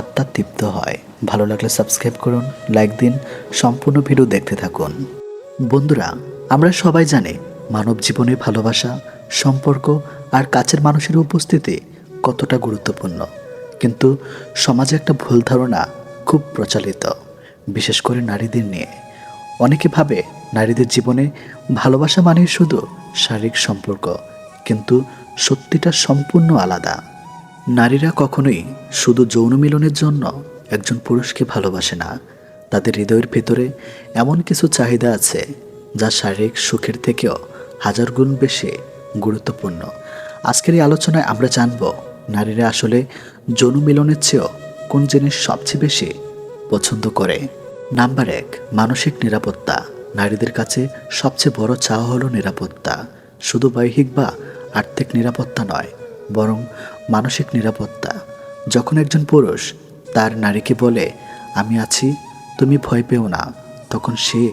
আত্মা তৃপ্ত হয়। ভালো লাগলে সাবস্ক্রাইব করুন লাইক দিন, সম্পূর্ণ ভিডিও দেখতে থাকুন। বন্ধুরা, আমরা সবাই জানি মানব জীবনে ভালোবাসা, সম্পর্ক আর কাছের মানুষের উপস্থিতি কতটা গুরুত্বপূর্ণ। কিন্তু সমাজে একটা ভুল ধারণা খুব প্রচলিত, বিশেষ করে নারীদের নিয়ে। অনেকে ভাবে নারীদের জীবনে ভালোবাসা মানে শুধু শারীরিক সম্পর্ক, কিন্তু সত্যিটা সম্পূর্ণ আলাদা। নারীরা কখনোই শুধু যৌন মিলনের জন্য একজন পুরুষকে ভালোবাসে না। তাদের হৃদয়ের ভেতরে এমন কিছু চাহিদা আছে যা শারীরিক সুখের থেকেও হাজার গুণ বেশি গুরুত্বপূর্ণ। আজকের এই আলোচনায় আমরা জানব নারীরা আসলে যৌন মিলনের চেয়েও কোন জিনিস সবচেয়ে বেশি পছন্দ করে। নাম্বার এক, মানসিক নিরাপত্তা। নারীদের কাছে সবচেয়ে বড় চাওয়া হলো নিরাপত্তা। শুধু বৈহিক বা আর্থিক নিরাপত্তা নয়, বরং মানসিক নিরাপত্তা। যখন একজন পুরুষ তার নারীকে বলে, আমি আছি, তুমি ভয় পেও না, তখন সে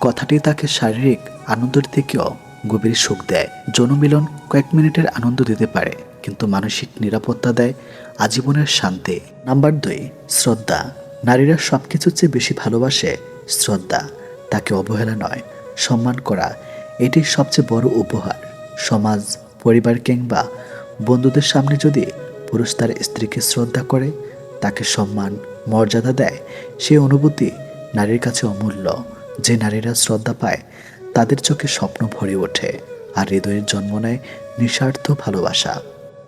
কথাটি তাকে শারীরিক আনন্দের থেকেও গভীর সুখ দেয়। যৌন মিলন কয়েক মিনিটের আনন্দ দিতে পারে, কিন্তু মানসিক নিরাপত্তা দেয় আজীবনের শান্তি। নাম্বার দুই, শ্রদ্ধা। নারীরা সব কিছুর চেয়ে বেশি ভালোবাসে শ্রদ্ধা। তাকে অবহেলা নয়, সম্মান করা। এটি সবচেয়ে বড় উপহার। সমাজ, পরিবার কিংবা বন্ধুদের সামনে যদি পুরুষ তার স্ত্রীকে শ্রদ্ধা করে, তাকে সম্মান, মর্যাদা দেয় সেই অনুভূতি নারীর কাছে অমূল্য। যে নারীরা শ্রদ্ধা পায়, তাদের চোখে স্বপ্ন ভরে ওঠে আর হৃদয়ের জন্ম নেয় নিঃস্বার্থ ভালোবাসা।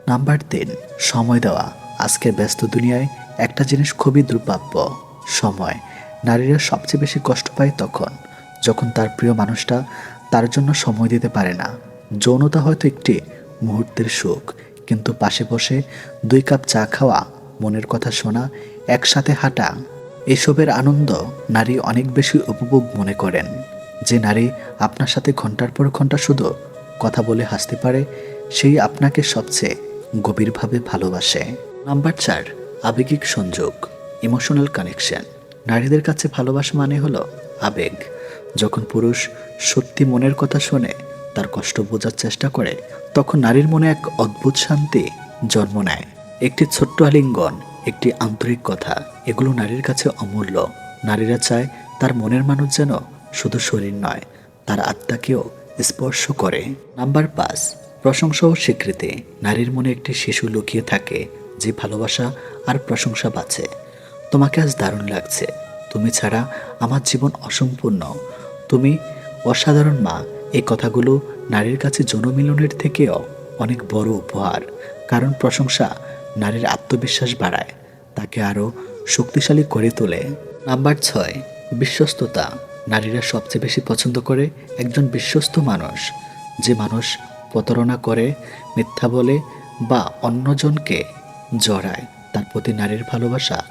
নাম্বার তিন, সময় দেওয়া। আজকের ব্যস্ত দুনিয়ায় একটা জিনিস খুবই দুর্প্রাপ্য সময়। নারীরা সবচেয়ে বেশি কষ্ট পায় তখন, যখন তার প্রিয় মানুষটা তার জন্য সময় দিতে পারে না। যৌনতা হয়তো একটি মুহূর্তের সুখ কিন্তু পাশে বসে দুই কাপ চা খাওয়া, মনের কথা শোনা, একসাথে হাঁটা, এসবের আনন্দ নারী অনেক বেশি উপভোগ মনে করেন। যে নারী আপনার সাথে ঘণ্টার পর ঘণ্টা শুধু কথা বলে হাসতে পারে, সেই আপনাকে সবচেয়ে গভীরভাবে ভালোবাসে। নাম্বার চার, আবেগিক সংযোগ ইমোশনাল কানেকশন নারীদের কাছে ভালোবাসা মানে হলো আবেগ। যখন পুরুষ সত্যি মনের কথা শোনে তার কষ্ট বোঝার চেষ্টা করে, তখন নারীর মনে এক অদ্ভুত শান্তি জন্ম নেয়। একটি ছোট্ট আলিঙ্গন, একটি আন্তরিক কথা, এগুলো নারীর কাছে অমূল্য। নারীরা চায় তার মনের মানুষ যেন শুধু শরীর নয়, তার আত্মাকেও স্পর্শ করে। নাম্বার পাঁচ, প্রশংসা ও স্বীকৃতি। নারীর মনে একটি শিশু লুকিয়ে থাকে, যে ভালোবাসা আর প্রশংসা বাঁচে তোমাকে আজ দারুণ লাগছে। তুমি ছাড়া আমার জীবন অসম্পূর্ণ। তুমি অসাধারণ মা এই কথাগুলো নারীর কাছে জনমিলনের থেকেও অনেক বড় উপহার। কারণ প্রশংসা নারীর আত্মবিশ্বাস বাড়ায়, তাকে আরও শক্তিশালী করে তোলে। নাম্বার ছয়, বিশ্বস্ততা। নারীরা সবচেয়ে বেশি পছন্দ করে একজন বিশ্বস্ত মানুষ। যে মানুষ প্রতারণা করে, মিথ্যা বলে বা অন্যজনকে জড়ায়, তার প্রতি নারীর ভালোবাসা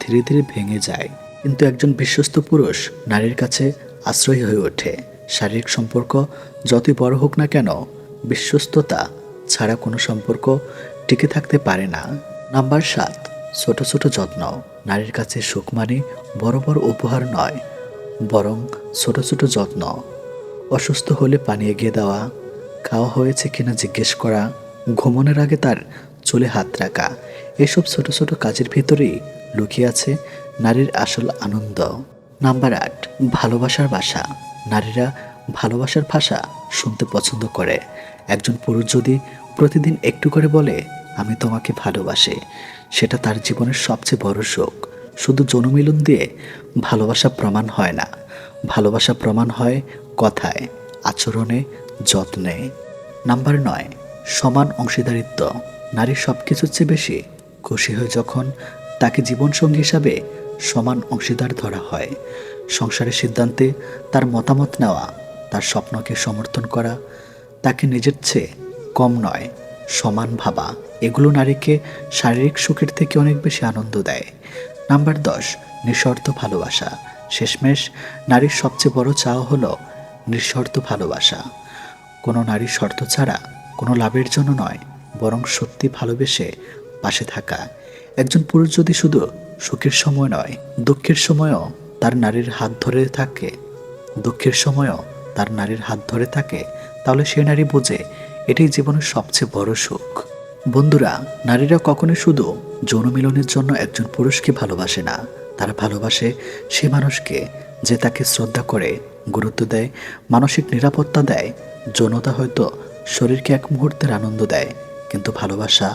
ধীরে ধীরে ভেঙে যায়। কিন্তু একজন বিশ্বস্ত পুরুষ নারীর কাছে আশ্রয় হয়ে ওঠে। শারীরিক সম্পর্ক যতই বড় হোক না কেন, বিশ্বস্ততা ছাড়া কোনো সম্পর্ক টিকে থাকতে পারে না। নাম্বার সাত, ছোট ছোট যত্ন। নারীর কাছে সুখ মানে বড় বড় উপহার নয়, বরং ছোট ছোট যত্ন। অসুস্থ হলে পানি এগিয়ে দেওয়া, খাওয়া হয়েছে কিনা জিজ্ঞেস করা, ঘুমানোর আগে তার চুলে হাত রাখা, এসব ছোট ছোট কাজের ভিতরেই লুকিয়ে আছে নারীর আসল আনন্দ। নাম্বার আট, ভালোবাসার ভাষা নারীরা ভালোবাসার ভাষা শুনতে পছন্দ করে। একজন পুরুষ যদি প্রতিদিন একটু করে বলে, আমি তোমাকে ভালোবাসি সেটা তার জীবনের সবচেয়ে বড় সুখ শুধু জনমিলন দিয়ে ভালোবাসা প্রমাণ হয় না। ভালোবাসা প্রমাণ হয় কথায়, আচরণে, যত্নে। নাম্বার নয়, সমান অংশীদারিত্ব। নারী সব কিছুর চেয়ে বেশি খুশি হয় যখন তাকে জীবনসঙ্গী হিসাবে সমান অংশীদার ধরা হয়। সংসারের সিদ্ধান্তে তার মতামত নেওয়া, তার স্বপ্নকে সমর্থন করা, তাকে নিজের চেয়ে কম নয়, সমান ভাবা, এগুলো নারীকে শারীরিক সুখের থেকে অনেক বেশি আনন্দ দেয়। নাম্বার দশ, নিঃশর্ত ভালোবাসা। শেষমেশ, নারীর সবচেয়ে বড় চাওয়া হলো নিঃশর্ত ভালোবাসা। কোনো নারীর শর্ত ছাড়া কোনো লাভের জন্য নয়, বরং সত্যি ভালোবেসে পাশে থাকা। একজন পুরুষ যদি শুধু সুখের সময় নয়, দুঃখের সময়ও তার নারীর হাত ধরে থাকে, দুঃখের সময়ও তার নারীর হাত ধরে থাকে, তাহলে সে নারী বোঝে এটাই জীবনের সবচেয়ে বড় সুখ। বন্ধুরা, নারীরা কখনো শুধু যৌন মিলনের জন্য একজন পুরুষকে ভালোবাসে না। তারা ভালোবাসে সে মানুষকে যে তাকে শ্রদ্ধা করে, গুরুত্ব দেয়, মানসিক নিরাপত্তা দেয়, যৌনতা হয়তো শরীরকে এক মুহূর্তের আনন্দ দেয়, কিন্তু ভালোবাসা,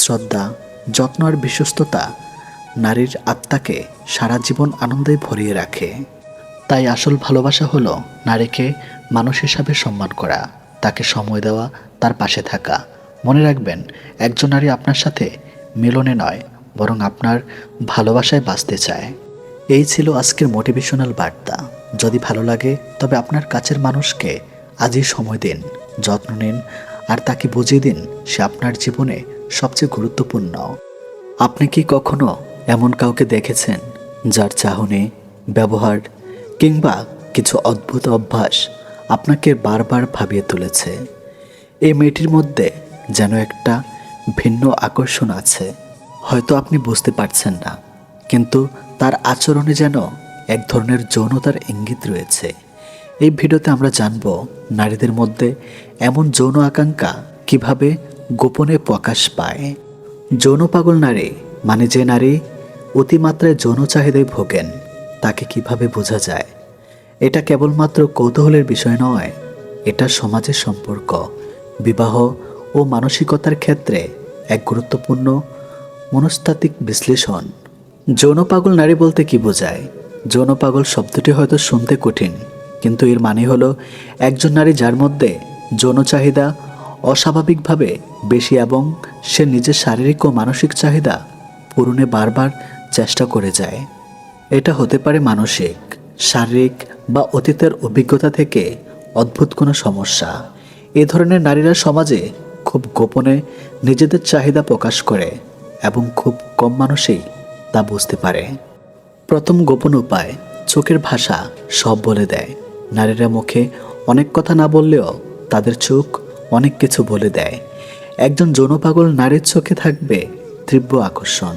শ্রদ্ধা, যত্ন আর বিশ্বস্ততা নারীর আত্মাকে সারা জীবন আনন্দে ভরিয়ে রাখে। তাই আসল ভালোবাসা হলো নারীকে মানুষ হিসাবে সম্মান করা, তাকে সময় দেওয়া, তার পাশে থাকা। মনে রাখবেন, একজন নারী আপনার সাথে মিলনে নয়, বরং আপনার ভালোবাসায় বাঁচতে চায়। এই ছিল আজকের মোটিভেশনাল বার্তা। যদি ভালো লাগে, তবে আপনার কাছের মানুষকে আজই সময় দিন, যত্ন নিন, আর তাকে বুঝিয়ে দিন সে আপনার জীবনে সবচেয়ে গুরুত্বপূর্ণ। আপনি কি কখনো এমন কাউকে দেখেছেন যার চাহনি, ব্যবহার কিংবা কিছু অদ্ভুত অভ্যাস আপনাকে বারবার ভাবিয়ে তুলেছে। এই মেয়েটির মধ্যে যেন একটা ভিন্ন আকর্ষণ আছে। হয়তো আপনি বুঝতে পারছেন না, কিন্তু তার আচরণে যেন এক ধরনের যৌনতার ইঙ্গিত রয়েছে। এই ভিডিওতে আমরা জানব নারীদের মধ্যে এমন যৌন আকাঙ্ক্ষা কীভাবে গোপনে প্রকাশ পায়। যৌন পাগল নারী মানে যে নারী অতিমাত্রায় যৌন চাহিদায় ভোগেন, তাকে কীভাবে বোঝা যায়? এটা কেবলমাত্র কৌতূহলের বিষয় নয়, এটা সমাজের সম্পর্ক, বিবাহ ও মানসিকতার ক্ষেত্রে এক গুরুত্বপূর্ণ মনস্তাত্ত্বিক বিশ্লেষণ। যৌন পাগল নারী বলতে কি বোঝায়? যৌন পাগল শব্দটি হয়তো শুনতে কঠিন, কিন্তু এর মানে হলো একজন নারী যার মধ্যে যৌন চাহিদা অস্বাভাবিকভাবে বেশি এবং সে নিজের শারীরিক ও মানসিক চাহিদা পূরণে বারবার চেষ্টা করে যায়। এটা হতে পারে মানসিক, শারীরিক বা অতীতের অভিজ্ঞতা থেকে অদ্ভুত কোনো সমস্যা। এ ধরনের নারীরা সমাজে খুব গোপনে নিজেদের চাহিদা প্রকাশ করে এবং খুব কম মানুষই তা বুঝতে পারে। প্রথম গোপন উপায়, চোখের ভাষা সব বলে দেয়। নারীরা মুখে অনেক কথা না বললেও তাদের চোখ অনেক কিছু বলে দেয়। একজন যৌনপাগল নারীর চোখে থাকবে তীব্র আকর্ষণ।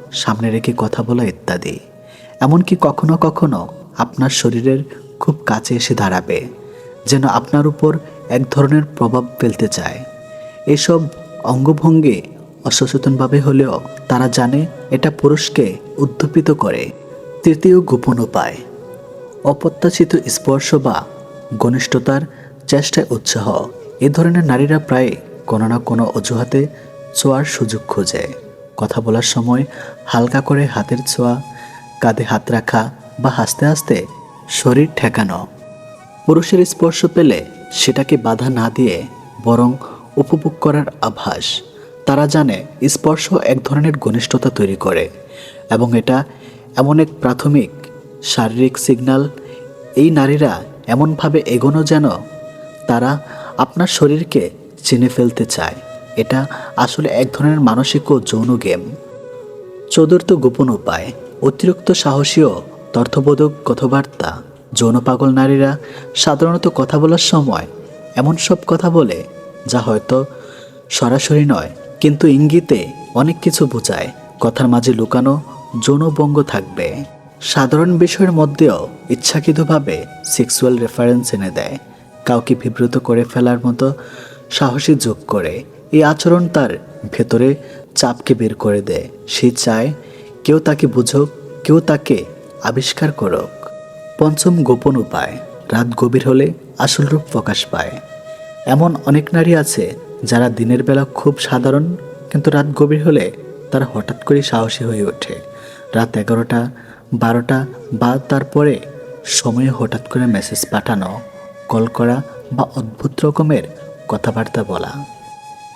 সামনে রেখে কথা বলা ইত্যাদি। এমনকি কখনো কখনো আপনার শরীরের খুব কাছে এসে দাঁড়াবে, যেন আপনার উপর এক ধরনের প্রভাব ফেলতে চায়। এসব অঙ্গভঙ্গি অসচেতনভাবে হলেও তারা জানে এটা পুরুষকে উদ্দীপিত করে, তৃতীয় গোপন উপায়। অপ্রত্যাশিত স্পর্শ বা ঘনিষ্ঠতার চেষ্টায় উৎসাহ। এ ধরনের নারীরা প্রায় কোনো না কোনো অজুহাতে ছোঁয়ার সুযোগ খোঁজে। কথা বলার সময় হালকা করে হাতের ছোঁয়া, কাঁধে হাত রাখা বা হাসতে হাসতে শরীর ঠেকানো। পুরুষের স্পর্শ পেলে সেটাকে বাধা না দিয়ে বরং উপভোগ করার আভাস। তারা জানে স্পর্শ এক ধরনের ঘনিষ্ঠতা তৈরি করে এবং এটা এমন এক প্রাথমিক শারীরিক সিগন্যাল। এই নারীরা এমনভাবে এগোনো যেন তারা আপনার শরীরকে চিনে ফেলতে চায়। এটা আসলে এক ধরনের মানসিক ও যৌন গেম। চতুর্থ গোপন উপায়, অতিরিক্ত সাহসী ও তর্থবোধক কথাবার্তা। যৌন পাগল নারীরা সাধারণত কথা বলার সময় এমন সব কথা বলে যা হয়তো সরাসরি নয়, কিন্তু ইঙ্গিতে অনেক কিছু বোঝায়। কথার মাঝে লুকানো যৌনবঙ্গ থাকবে। সাধারণ বিষয়ের মধ্যেও ইচ্ছাকৃতভাবে সেক্সুয়াল রেফারেন্স এনে দেয়। কাউকে বিব্রত করে ফেলার মতো সাহসী যোগ করে। এই আচরণ তার ভেতরে চাপকে বের করে দেয়। সে চায়, কেউ তাকে বুঝুক, কেউ তাকে আবিষ্কার করুক। পঞ্চম গোপন উপায়, রাত গভীর হলে আসল রূপ প্রকাশ পায়। এমন অনেক নারী আছে যারা দিনের বেলা খুব সাধারণ, কিন্তু রাত গভীর হলে তারা হঠাৎ করে সাহসী হয়ে ওঠে। রাত এগারোটা, বারোটা বা তারপরে সময়ে হঠাৎ করে মেসেজ পাঠানো, কল করা বা অদ্ভুত রকমের কথাবার্তা বলা।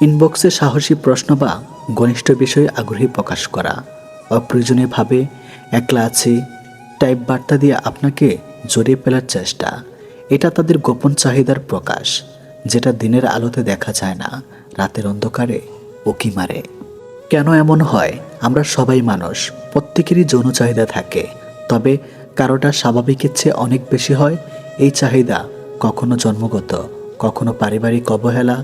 ইনবক্সে সাহসী প্রশ্ন বা ঘনিষ্ঠ বিষয়ে আগ্রহী প্রকাশ করা। অপ্রয়োজনীয়ভাবে একলা আছি, টাইপ বার্তা দিয়ে আপনাকে জড়িয়ে ফেলার চেষ্টা। এটা তাদের গোপন চাহিদার প্রকাশ, যেটা দিনের আলোতে দেখা যায় না, রাতের অন্ধকারে উকি মারে। কেন এমন হয়? আমরা সবাই মানুষ, প্রত্যেকেরই যৌন চাহিদা থাকে। তবে কারোটা স্বাভাবিকের চেয়ে অনেক বেশি হয়, এই চাহিদা কখনো জন্মগত, কখনো পারিবারিক অবহেলা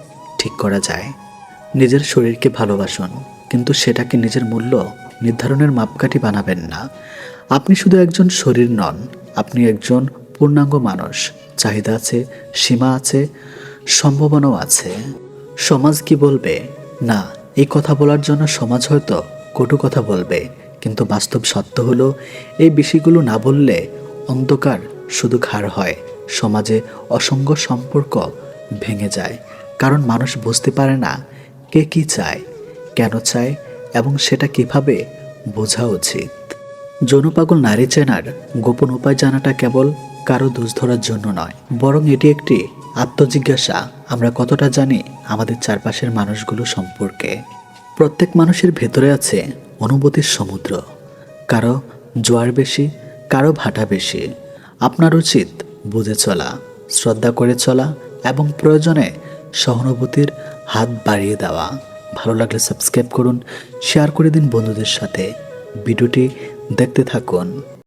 ঠিক করা যায়। নিজের শরীরকে ভালোবাসুন, কিন্তু সেটাকে নিজের মূল্য নির্ধারণের মাপকাঠি বানাবেন না। আপনি শুধু একজন শরীর নন, আপনি একজন পূর্ণাঙ্গ মানুষ। চাহিদা আছে, সীমা আছে, সম্ভাবনাও আছে। সমাজ কি বলবে? না, এই কথা বলার জন্য সমাজ হয়তো কটু কথা বলবে, কিন্তু বাস্তব সত্য হলো, এই বিষয়গুলো না বললে অন্ধকার শুধু ঘাড় হয়, সমাজে অসংখ্য সম্পর্ক ভেঙে যায়। কারণ মানুষ বুঝতে পারে না কে কি চায়, কেন চায় এবং সেটা কীভাবে বোঝা উচিত। যৌনপাগল নারী চেনার গোপন উপায় জানাটা কেবল কারও দোষ ধরার জন্য নয়, বরং এটি একটি আত্মজিজ্ঞাসা। আমরা কতটা জানি আমাদের চারপাশের মানুষগুলো সম্পর্কে। প্রত্যেক মানুষের ভেতরে আছে অনুভূতির সমুদ্র। কারও জোয়ার বেশি, কারও ভাটা বেশি। আপনার উচিত বুঝে চলা, শ্রদ্ধা করে চলা এবং প্রয়োজনে সহানুভূতির হাত বাড়িয়ে দেওয়া। ভালো লাগলে সাবস্ক্রাইব করুন, শেয়ার করে দিন বন্ধুদের সাথে। ভিডিওটি দেখতে থাকুন।